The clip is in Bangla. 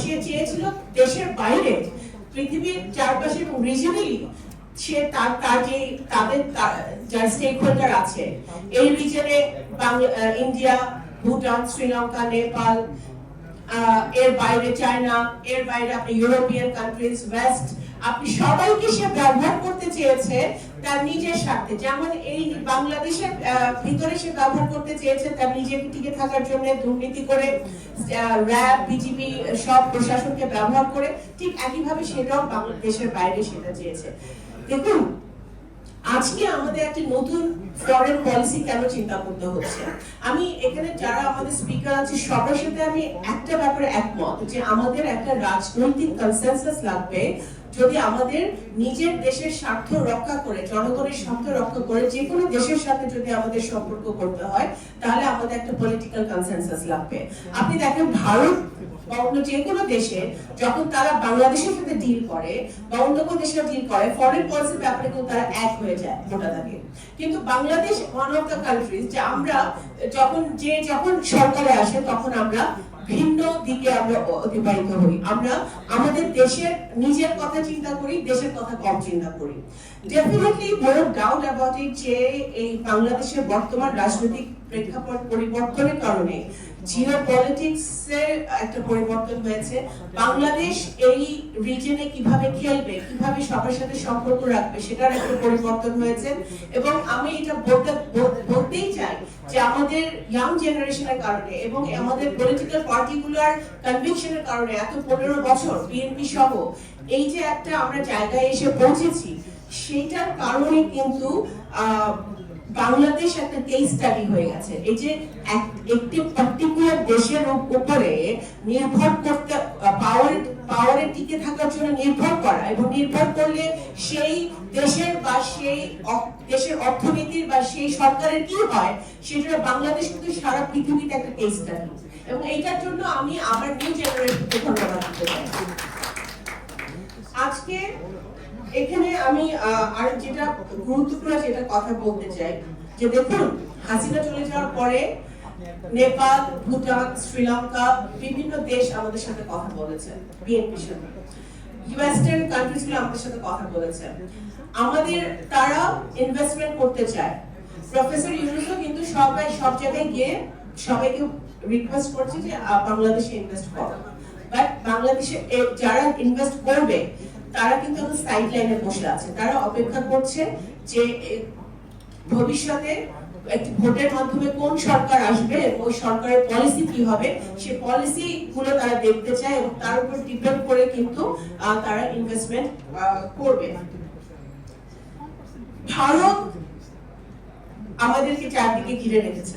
সে চেয়েছিল, দেশের বাইরে, পৃথিবীর চারপাশে সে তার কাজে তাদের যার স্টেক হোল্ডার আছে, এই রিজনে ইন্ডিয়া, ভুটান, শ্রীলঙ্কা, নেপাল এর বাইরে চায়না, এর বাইরে আপনি ইউরোপিয়ান কান্ট্রিজ ওয়েস্ট আপনি সবাইকে সে ব্যবহার করতে চেয়েছে তার নিজের স্বার্থে। যেমন এই বাংলাদেশের ভিতরে সে ব্যবহার করতে চেয়েছে তার নিজেকে টিকে থাকার জন্য দুর্নীতি করে র্যাব, বিজিবি, সব প্রশাসনকে ব্যবহার করে, ঠিক একইভাবে সেটাও বাংলাদেশের বাইরে সেটা চেয়েছে। দেখুন আজকে আমাদের একটা নতুন ফরেন পলিসি কেন চিন্তা করতে হচ্ছে? আমি এখানে যারা আমাদের স্পিকার আছে সবার সাথে আমি একটা ব্যাপারে একমত যে আমাদের একটা রাজনৈতিক কনসেনসাস লাগবে। যদি আমাদের নিজের দেশের স্বার্থ রক্ষা করে, জনগণের স্বার্থ রক্ষা করে যে কোনো দেশের সাথে যদি আমাদের সম্পর্ক করতে হয়, তাহলে আমাদের একটা পলিটিক্যাল কনসেনসাস লাগবে। আপনি দেখেন ভারত বা অন্য যে কোনো দেশে যখন তারা বাংলাদেশের সাথে ডিল করে বা অন্য কোনো দেশের ডিল করে ফরেন পলিসির ব্যাপারে কিন্তু তারা এক হয়ে যায় মোটা কিন্তু Bangladesh one of the countries যে আমরা যখন যে যখন সরকারে আসে তখন আমরা ভিন্ন দিকে আমরা অতিবাহিত হই। আমরা আমাদের দেশের নিজের কথা চিন্তা করি, দেশের কথা কম চিন্তা করি। ডেফিনেটলি ডাউট অ্যাবাউট ইট যে এই বাংলাদেশের বর্তমান রাজনৈতিক প্রেক্ষাপট পরিবর্তনের কারণে জিও একটা পরিবর্তন হয়েছে। বাংলাদেশ এই রিজনে কীভাবে খেলবে, কীভাবে সবার সাথে সম্পর্ক রাখবে, সেটার একটা পরিবর্তন হয়েছে। এবং আমি এটা বলতে, বলতেই চাই যে আমাদের ইয়াং জেনারেশনের কারণে এবং আমাদের পলিটিক্যাল পার্টিগুলার কনভিকশনের কারণে এত পনেরো বছর বিএনপি সহ এই যে একটা আমরা জায়গায় এসে পৌঁছেছি সেটার কারণে কিন্তু বাংলাদেশ একটা কেস স্টাডি হয়ে গেছে। এই যে একটি পার্টিকুলার দেশের উপ- উপরে নির্ভর করতে পাওয়ার পাওয়ারে টিকে থাকার জন্য নির্ভর করা এবং নির্ভর করলে সেই দেশের বা সেই দেশের অর্থনীতির বা সেই সরকারের কি হয়, সেটা বাংলাদেশ কিন্তু সারা পৃথিবীতে একটা কেস স্টাডি এবং এইটার জন্য আমি আমার নিউ জেনারেশনকে ধন্যবাদ দিতে চাই। আজকে এখানে আমি আর যেটা গুরুত্বপূর্ণ যেটা কথা বলতে চাই। যে দেখুন, হাসিনা চলে যাওয়ার পরে নেপাল, ভুটান, শ্রীলঙ্কা, বিভিন্ন দেশ আমাদের সাথে কথা বলেছে বিএনপির সাথে। ওয়েস্টার্ন কান্ট্রিজগুলো আমাদের সাথে কথা বলেছে। আমাদের, তারা ইনভেস্টমেন্ট করতে চায়। প্রফেসর ইউনুসও কিন্তু সবাই, সব জায়গায় গিয়ে সবাইকে রিকোয়েস্ট করছে যে বাংলাদেশে ইনভেস্ট করো। বাট বাংলাদেশে যারা ইনভেস্ট করবে তারা কিন্তু এখন সাইড লাইনে বসে আছে। তারা অপেক্ষা করছে যে ভবিষ্যতে একটি ভোটের মাধ্যমে কোন সরকার আসবে ওই সরকারের পলিসি কি হবে, সে পলিসি গুলো তারা দেখতে চায় এবং তার উপর ডিপেন্ড করে কিন্তু তারা ইনভেস্টমেন্ট করবে। ভারত আমাদেরকে চারদিকে ঘিরে রেখেছে।